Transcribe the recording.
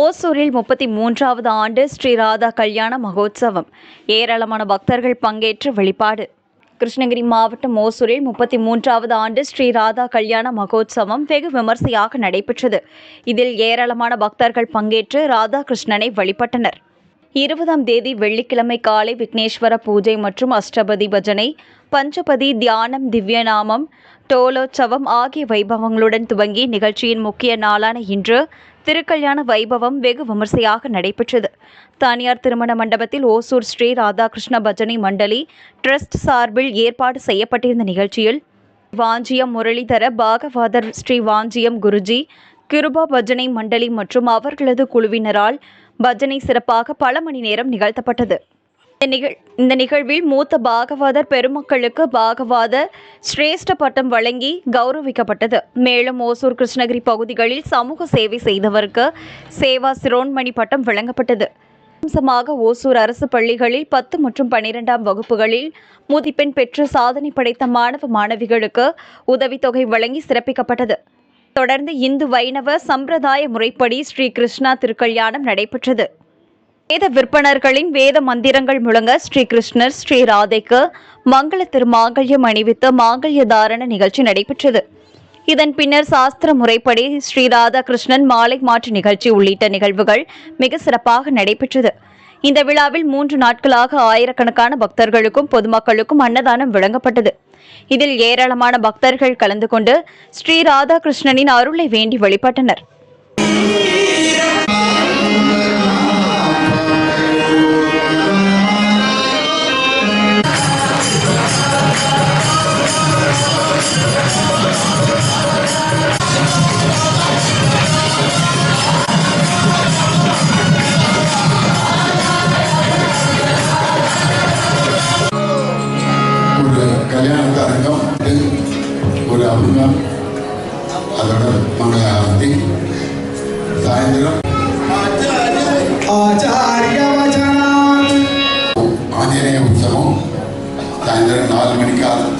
ஓசூரில் முப்பத்தி மூன்றாவது ஆண்டு ஸ்ரீ ராதா கல்யாண மகோத்சவம். ஏராளமான பக்தர்கள் பங்கேற்று வழிபாடு. கிருஷ்ணகிரி மாவட்டம் ஓசூரில் முப்பத்தி மூன்றாவது ஆண்டு ஸ்ரீ ராதா கல்யாண மகோத்சவம் வெகு விமர்சையாக நடைபெற்றது. இதில் ஏராளமான பக்தர்கள் பங்கேற்று ராதாகிருஷ்ணனை வழிபட்டனர். இருபதாம் தேதி வெள்ளிக்கிழமை காலை விக்னேஸ்வர பூஜை மற்றும் அஷ்டபதி பஜனை பஞ்சபதி தியானம் திவ்யநாமம் டோலோற்சவம் ஆகிய வைபவங்களுடன் துவங்கி நிகழ்ச்சியின் முக்கிய நாளான இன்று திருக்கல்யாண வைபவம் வெகு விமர்சையாக நடைபெற்றது. தனியார் திருமண மண்டபத்தில் ஓசூர் ஸ்ரீ ராதாகிருஷ்ண பஜனை மண்டலி ட்ரஸ்ட் சார்பில் ஏற்பாடு செய்யப்பட்டிருந்த நிகழ்ச்சியில் வாஞ்சியம் முரளிதர பாகவாதர் ஸ்ரீ வாஞ்சியம் குருஜி கிருபா பஜனை மண்டலி மற்றும் அவர்களது குழுவினரால் பஜனை சிறப்பாக பல மணி நேரம் நிகழ்த்தப்பட்டது. இந்த நிகழ் இந்த நிகழ்வில் மூத்த பாகவாதர் பெருமக்களுக்கு பாகவாத சிரேஷ்ட பட்டம் வழங்கி கௌரவிக்கப்பட்டது. மேலும் ஓசூர் கிருஷ்ணகிரி பகுதிகளில் சமூக சேவை செய்தவருக்கு சேவா சிரோன்மணி பட்டம் வழங்கப்பட்டது. அம்சமாக ஓசூர் அரசு பள்ளிகளில் பத்து மற்றும் பன்னிரெண்டாம் வகுப்புகளில் முதிப்பெண் பெற்று சாதனை படைத்த மாணவ மாணவிகளுக்கு உதவித்தொகை வழங்கி சிறப்பிக்கப்பட்டது. தொடர்ந்து இந்து வைணவ சம்பிரதாய முறைப்படி ஸ்ரீ கிருஷ்ணா திருக்கல்யாணம் நடைபெற்றது. வேத விற்பனர்களின் வேத மந்திரங்கள் முழங்க ஸ்ரீ கிருஷ்ணர் ஸ்ரீ ராதைக்கு மங்கள திருமாங்கல்யம் அணிவித்து மாங்கல்ய தாரண நிகழ்ச்சி நடைபெற்றது. இதன் பின்னர் சாஸ்திர முறைப்படி ஸ்ரீ ராதாகிருஷ்ணன் மாலை மாற்று நிகழ்ச்சி உள்ளிட்ட நிகழ்வுகள் மிக சிறப்பாக நடைபெற்றது. இந்த விழாவில் மூன்று நாட்களாக ஆயிரக்கணக்கான பக்தர்களுக்கும் பொதுமக்களுக்கும் அன்னதானம் வழங்கப்பட்டது. இதில் ஏராளமான பக்தர்கள் கலந்து கொண்டு ஸ்ரீ ராதாகிருஷ்ணனின் அருளை வேண்டி வழிபட்டனர். கல்யாண அரங்கம் ஒரு அபிங்கம் அதோட நம்ம அத்தி சாயந்தரம் ஆஞ்சநேய உற்சவம் சாயந்தரம் நாலு மணிக்கு ஆறு